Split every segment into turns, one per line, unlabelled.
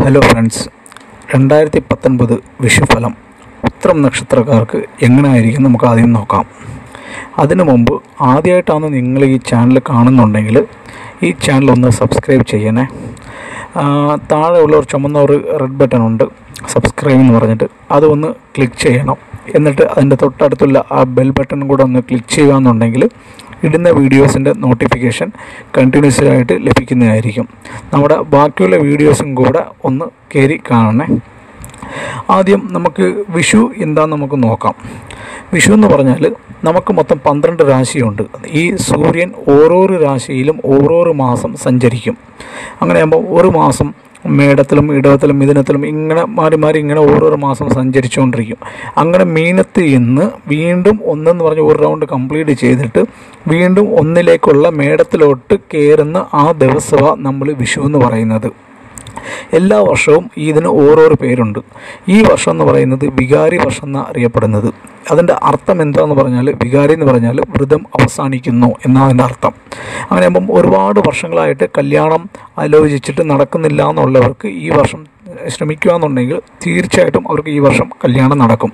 Hello friends രണ്ടായിരത്തി പത്തൊൻപത് വിഷുഫലം. ഉത്രം നക്ഷത്രക്കാർക്ക് എങ്ങനെയായിരിക്കും നമുക്ക് ആദ്യം നോക്കാം. അതിനു മുമ്പ് ആദ്യമായിട്ടാണ് നിങ്ങൾ ഈ ചാനൽ കാണുന്നുണ്ടെങ്കിൽ ഈ ചാനൽ ഒന്ന് സബ്സ്ക്രൈബ് ചെയ്യണേ. ആ, താഴെ ഉള്ള ഒരു ചുമന്ന ഒരു റെഡ് ബട്ടൺ ഉണ്ട്. സബ്സ്ക്രൈബ് എന്ന് പറഞ്ഞിട്ട് അതൊന്ന് ക്ലിക്ക് ചെയ്യണം. എന്നിട്ട് അതിന്റെ തൊട്ടടുത്തുള്ള ആ ബെൽ ബട്ടൺ കൂടെ ഒന്ന് ക്ലിക്ക് ചെയ്യുകയെന്നുണ്ടെങ്കിൽ ഇടുന്ന വീഡിയോസിന്റെ നോട്ടിഫിക്കേഷൻ കണ്ടിന്യൂസ് ആയിട്ട് ലഭിക്കുന്നതായിരിക്കും. നമ്മുടെ ബാക്കിയുള്ള വീഡിയോസും കൂടെ ഒന്ന് കയറി കാണണേ. ആദ്യം നമുക്ക് വിഷു എന്താന്ന് നമുക്ക് നോക്കാം. വിഷു എന്ന് പറഞ്ഞാൽ നമുക്ക് മൊത്തം പന്ത്രണ്ട് രാശിയുണ്ട്. ഈ സൂര്യൻ ഓരോരോ രാശിയിലും ഓരോരോ മാസം സഞ്ചരിക്കും. അങ്ങനെ ആകുമ്പോൾ ഒരു മാസം മേടത്തിലും ഇടവത്തിലും മിഥുനത്തിലും ഇങ്ങനെ മാറി മാറി ഇങ്ങനെ ഓരോരോ മാസം സഞ്ചരിച്ചുകൊണ്ടിരിക്കും. അങ്ങനെ മീനത്ത് നിന്ന് വീണ്ടും ഒന്നെന്ന് പറഞ്ഞ് ഒരു റൗണ്ട് കംപ്ലീറ്റ് ചെയ്തിട്ട് വീണ്ടും ഒന്നിലേക്കുള്ള മേടത്തിലോട്ട് കയറുന്ന ആ ദിവസമാണ് നമ്മൾ വിഷു എന്ന് പറയുന്നത്. എല്ലാ വർഷവും ഇതിന് ഓരോ പേരുണ്ട്. ഈ വർഷം എന്ന് പറയുന്നത് വികാരി വർഷം എന്ന് അറിയപ്പെടുന്നത്. അതിന്റെ അർത്ഥം എന്താണെന്ന് പറഞ്ഞാൽ വികാരി എന്ന് പറഞ്ഞാൽ വ്രതം അവസാനിക്കുന്നു എന്നാണ് അതിന്റെ അർത്ഥം. അങ്ങനെ ആകുമ്പം ഒരുപാട് വർഷങ്ങളായിട്ട് കല്യാണം ആലോചിച്ചിട്ട് നടക്കുന്നില്ല എന്നുള്ളവർക്ക് ഈ വർഷം ശ്രമിക്കുക എന്നുണ്ടെങ്കിൽ തീർച്ചയായിട്ടും അവർക്ക് ഈ വർഷം കല്യാണം നടക്കും.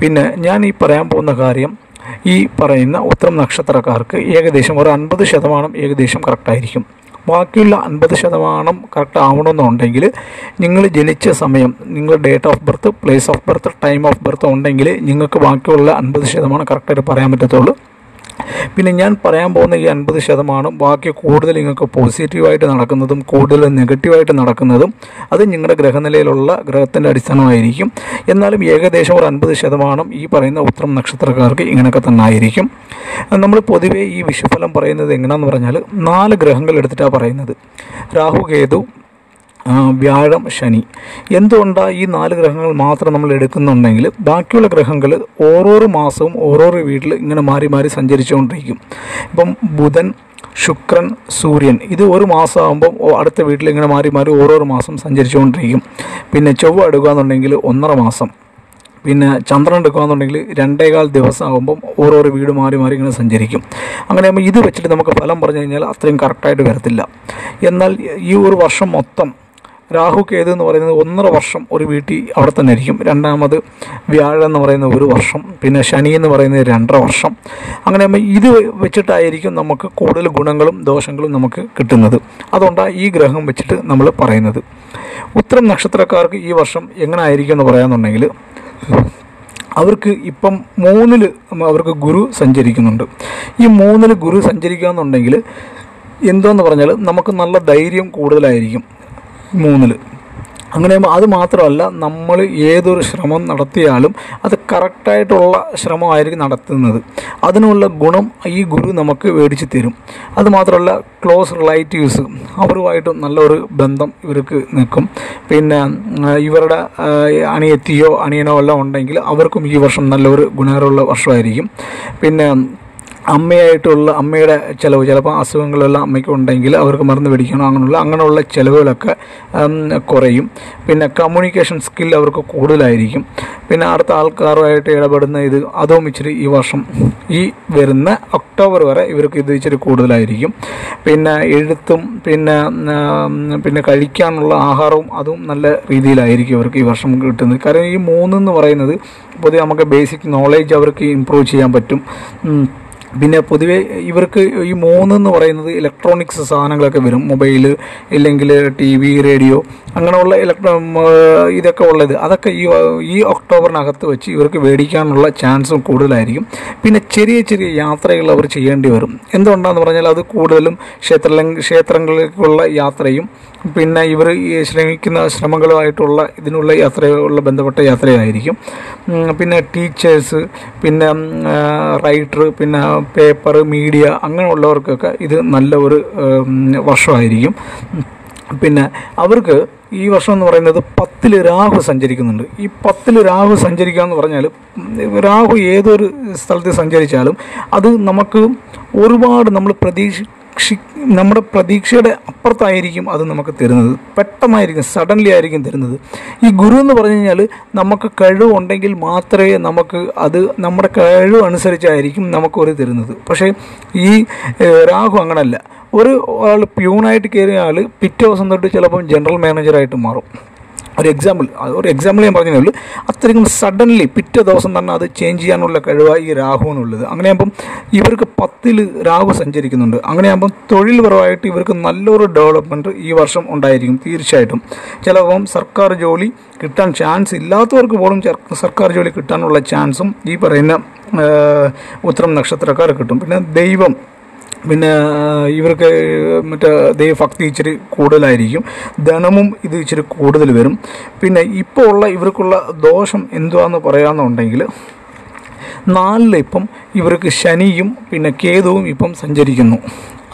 പിന്നെ ഞാൻ ഈ പറയാൻ പോകുന്ന കാര്യം ഈ പറയുന്ന ഉത്തരം നക്ഷത്രക്കാർക്ക് ഏകദേശം ഒരു അൻപത് ശതമാനം ഏകദേശം കറക്റ്റായിരിക്കും ബാക്കിയുള്ള അൻപത് ശതമാനം കറക്റ്റ് ആവണമെന്നുണ്ടെങ്കിൽ നിങ്ങൾ ജനിച്ച സമയം നിങ്ങൾ date of birth place of birth time of birth ഉണ്ടെങ്കിൽ നിങ്ങൾക്ക് ബാക്കിയുള്ള അൻപത് ശതമാനം കറക്റ്റായിട്ട് പറയാൻ പറ്റത്തുള്ളൂ. പിന്നെ ഞാൻ പറയാൻ പോകുന്ന ഈ അൻപത് ശതമാനം ബാക്കി കൂടുതൽ നിങ്ങൾക്ക് പോസിറ്റീവായിട്ട് നടക്കുന്നതും കൂടുതൽ നെഗറ്റീവായിട്ട് നടക്കുന്നതും അത് നിങ്ങളുടെ ഗ്രഹനിലയിലുള്ള ഗ്രഹത്തിന്റെ അടിസ്ഥാനമായിരിക്കും. എന്നാലും ഏകദേശം ഒരു അൻപത് ശതമാനം ഈ പറയുന്ന ഉത്തരം നക്ഷത്രക്കാർക്ക് ഇങ്ങനെയൊക്കെ തന്നെ ആയിരിക്കും നമ്മൾ പൊതുവേ ഈ വിഷുഫലം പറയുന്നത് എങ്ങനെയാണെന്ന് പറഞ്ഞാൽ നാല് ഗ്രഹങ്ങൾ എടുത്തിട്ടാണ് പറയുന്നത്. രാഹു കേതു വ്യാഴം ശനി. എന്തുകൊണ്ടാണ് ഈ നാല് ഗ്രഹങ്ങൾ മാത്രം നമ്മൾ എടുക്കുന്നുണ്ടെങ്കിൽ ബാക്കിയുള്ള ഗ്രഹങ്ങൾ ഓരോരോ മാസവും ഓരോരോ വീട്ടിൽ ഇങ്ങനെ മാറി മാറി സഞ്ചരിച്ചുകൊണ്ടിരിക്കും. ഇപ്പം ബുധൻ ശുക്രൻ സൂര്യൻ ഇത് ഒരു മാസമാകുമ്പോൾ അടുത്ത വീട്ടിൽ ഇങ്ങനെ മാറി മാറി ഓരോരോ മാസം സഞ്ചരിച്ചുകൊണ്ടിരിക്കും. പിന്നെ ചൊവ്വ എടുക്കുക എന്നുണ്ടെങ്കിൽ ഒന്നര മാസം. പിന്നെ ചന്ദ്രൻ എടുക്കുകയെന്നുണ്ടെങ്കിൽ രണ്ടേകാൽ ദിവസം ആകുമ്പം ഓരോരോ വീട് മാറി മാറി ഇങ്ങനെ സഞ്ചരിക്കും. അങ്ങനെ ആകുമ്പോൾ ഇത് വെച്ചിട്ട് നമുക്ക് ഫലം പറഞ്ഞു കഴിഞ്ഞാൽ അത്രയും കറക്റ്റായിട്ട് വരത്തില്ല. എന്നാൽ ഈ ഒരു വർഷം മൊത്തം രാഹു കേതു എന്ന് പറയുന്നത് ഒന്നര വർഷം ഒരു വീട്ടിൽ അവിടെ തന്നെ ആയിരിക്കും രണ്ടാമത് വ്യാഴം എന്ന് പറയുന്ന ഒരു വർഷം പിന്നെ ശനി എന്ന് പറയുന്നത് രണ്ടര വർഷം. അങ്ങനെ ഇത് വെച്ചിട്ടായിരിക്കും നമുക്ക് കൂടുതൽ ഗുണങ്ങളും ദോഷങ്ങളും നമുക്ക് കിട്ടുന്നത്. അതുകൊണ്ടാണ് ഈ ഗ്രഹം വെച്ചിട്ട് നമ്മൾ പറയുന്നത്. ഉത്തരം നക്ഷത്രക്കാർക്ക് ഈ വർഷം എങ്ങനെ ആയിരിക്കും എന്ന് പറയാന്നുണ്ടെങ്കിൽ അവർക്ക് ഇപ്പം മൂന്നിൽ അവർക്ക് ഗുരു സഞ്ചരിക്കുന്നുണ്ട്. ഈ മൂന്നിൽ ഗുരു സഞ്ചരിക്കുക എന്തോന്ന് പറഞ്ഞാൽ നമുക്ക് നല്ല ധൈര്യം കൂടുതലായിരിക്കും. മൂന്നിൽ അങ്ങനെ അത് മാത്രമല്ല നമ്മൾ ഏതൊരു ശ്രമം നടത്തിയാലും അത് കറക്റ്റായിട്ടുള്ള ശ്രമമായിരിക്കും നടത്തുന്നത്. അതിനുള്ള ഗുണം ഈ ഗുരു നമുക്ക് മേടിച്ച് തരും. അത് മാത്രമല്ല ക്ലോസ് റിലേറ്റീവ്സ് അവരുമായിട്ടും നല്ലൊരു ബന്ധം ഇവർക്ക് നിൽക്കും. പിന്നെ ഇവരുടെ അണിയെത്തിയോ അണിയനോ എല്ലാം ഉണ്ടെങ്കിൽ അവർക്കും ഈ വർഷം നല്ലൊരു ഗുണകരമുള്ള വർഷമായിരിക്കും. പിന്നെ അമ്മയായിട്ടുള്ള അമ്മയുടെ ചിലവ് ചിലപ്പോൾ അസുഖങ്ങളെല്ലാം അമ്മയ്ക്ക് ഉണ്ടെങ്കിൽ അവർക്ക് മരുന്ന് പിടിക്കണം അങ്ങനെയുള്ള അങ്ങനെയുള്ള ചിലവുകളൊക്കെ കുറയും. പിന്നെ കമ്മ്യൂണിക്കേഷൻ സ്കിൽ അവർക്ക് കൂടുതലായിരിക്കും. പിന്നെ അടുത്ത ആൾക്കാരുമായിട്ട് ഇടപെടുന്ന ഇത് അതും ഇച്ചിരി ഈ വർഷം ഈ വരുന്ന ഒക്ടോബർ വരെ ഇവർക്ക് ഇത് ഇച്ചിരി കൂടുതലായിരിക്കും. പിന്നെ എഴുത്തും പിന്നെ പിന്നെ കഴിക്കാനുള്ള ആഹാരവും അതും നല്ല രീതിയിലായിരിക്കും അവർക്ക് ഈ വർഷം കിട്ടുന്നത്. കാരണം ഈ മൂന്നെന്ന് പറയുന്നത് പൊതുവെ നമുക്ക് ബേസിക് നോളേജ് അവർക്ക് ഇമ്പ്രൂവ് ചെയ്യാൻ പറ്റും. പിന്നെ പൊതുവെ ഇവർക്ക് ഈ മൂന്ന് എന്ന് പറയുന്നത് ഇലക്ട്രോണിക്സ് സാധനങ്ങളൊക്കെ വരും. മൊബൈൽ ഇല്ലെങ്കിൽ ടി വി റേഡിയോ അങ്ങനെയുള്ള ഇലക്ട്രോ ഇതൊക്കെ ഉള്ളത്. അതൊക്കെ ഈ ഈ ഒക്ടോബറിനകത്ത് വെച്ച് ഇവർക്ക് മേടിക്കാനുള്ള ചാൻസും കൂടുതലായിരിക്കും. പിന്നെ ചെറിയ ചെറിയ യാത്രകൾ അവർ ചെയ്യേണ്ടി വരും. എന്തുകൊണ്ടാണെന്ന് പറഞ്ഞാൽ അത് കൂടുതലും ക്ഷേത്ര ക്ഷേത്രങ്ങളിലേക്കുള്ള യാത്രയും പിന്നെ ഇവർ ശ്രമിക്കുന്ന ശ്രമങ്ങളുമായിട്ടുള്ള ഇതിനുള്ള യാത്രയുള്ള ബന്ധപ്പെട്ട യാത്രയായിരിക്കും. പിന്നെ ടീച്ചേഴ്സ് പിന്നെ റൈറ്റർ പിന്നെ പേപ്പർ മീഡിയ അങ്ങനെയുള്ളവർക്കൊക്കെ ഇത് നല്ല ഒരു വർഷമായിരിക്കും. പിന്നെ അവർക്ക് ഈ വർഷം എന്ന് പറയുന്നത് പത്തിൽ രാഹു സഞ്ചരിക്കുന്നുണ്ട്. ഈ പത്തിൽ രാഹു സഞ്ചരിക്കുക എന്ന് പറഞ്ഞാൽ രാഹു ഏതൊരു സ്ഥലത്ത് സഞ്ചരിച്ചാലും അത് നമുക്ക് ഒരുപാട് നമ്മൾ പ്രതീക്ഷ പ്രതീക്ഷി നമ്മുടെ പ്രതീക്ഷയുടെ അപ്പുറത്തായിരിക്കും അത് നമുക്ക് തരുന്നത്. പെട്ടെന്നായിരിക്കും സഡൻലി ആയിരിക്കും തരുന്നത്. ഈ ഗുരു എന്ന് പറഞ്ഞു കഴിഞ്ഞാൽ നമുക്ക് കഴിവുണ്ടെങ്കിൽ മാത്രമേ നമുക്ക് അത് നമ്മുടെ കഴിവ് അനുസരിച്ചായിരിക്കും നമുക്കൊരു തരുന്നത്. പക്ഷേ ഈ രാഹു അങ്ങനല്ല. ഒരു ആൾ പ്യൂണായിട്ട് കയറിയ ആൾ പിറ്റേ ദിവസം തൊട്ട് ചിലപ്പം ജനറൽ മാനേജറായിട്ട് മാറും. ഒരു എക്സാമ്പിൾ ഒരു എക്സാമ്പിൾ ഞാൻ പറഞ്ഞതേ ഉള്ളൂ. അത്രയും സഡൻലി പിറ്റേ ദിവസം തന്നെ അത് ചേഞ്ച് ചെയ്യാനുള്ള കഴിവാണ് ഈ രാഹുവിനുള്ളത് അങ്ങനെയാകുമ്പം ഇവർക്ക് പത്തിൽ രാഹു സഞ്ചരിക്കുന്നുണ്ട്. അങ്ങനെയാകുമ്പം തൊഴിൽപരമായിട്ട് ഇവർക്ക് നല്ലൊരു ഡെവലപ്മെന്റ് ഈ വർഷം ഉണ്ടായിരിക്കും തീർച്ചയായിട്ടും. ചിലപ്പം സർക്കാർ ജോലി കിട്ടാൻ ചാൻസ് ഇല്ലാത്തവർക്ക് പോലും സർക്കാർ ജോലി കിട്ടാനുള്ള ചാൻസും ഈ പറയുന്ന ഉത്തരം നക്ഷത്രക്കാർ കിട്ടും. പിന്നെ ദൈവം പിന്നെ ഇവർക്ക് മറ്റേ ദൈവഭക്തി ഇച്ചിരി കൂടുതലായിരിക്കും. ധനമും ഇത് ഇച്ചിരി കൂടുതൽ വരും. പിന്നെ ഇപ്പോൾ ഉള്ള ഇവർക്കുള്ള ദോഷം എന്തുവാന്ന് പറയാമെന്നുണ്ടെങ്കിൽ നാലിലിപ്പം ഇവർക്ക് ശനിയും പിന്നെ കേതുവും ഇപ്പം സഞ്ചരിക്കുന്നു.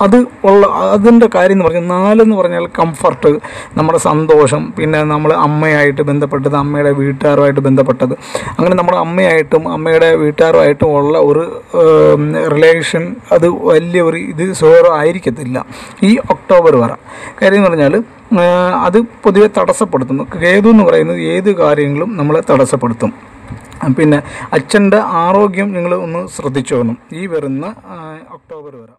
അത് ഉള്ള അതിന്റെ കാര്യം എന്ന് പറഞ്ഞാൽ നാലെന്ന് പറഞ്ഞാൽ കംഫർട്ട് നമ്മുടെ സന്തോഷം പിന്നെ നമ്മൾ അമ്മയായിട്ട് ബന്ധപ്പെട്ടത് അമ്മയുടെ വീട്ടുകാരുമായിട്ട് ബന്ധപ്പെട്ടത്. അങ്ങനെ നമ്മുടെ അമ്മയായിട്ടും അമ്മയുടെ വീട്ടുകാരുമായിട്ടും ഉള്ള ഒരു റിലേഷൻ അത് വലിയ ഒരു ഇത് സോറോ ആയിരിക്കത്തില്ല. ഈ ഒക്ടോബർ വര. കാര്യം എന്ന് പറഞ്ഞാൽ അത് പൊതുവെ തടസ്സപ്പെടുത്തുന്നു. കേതു എന്ന് പറയുന്നത് ഏത് കാര്യങ്ങളും നമ്മളെ തടസ്സപ്പെടുത്തും. പിന്നെ അച്ഛന്റെ ആരോഗ്യം നിങ്ങൾ ഒന്ന് ശ്രദ്ധിച്ചോണം ഈ വരുന്ന ഒക്ടോബർ വരെ.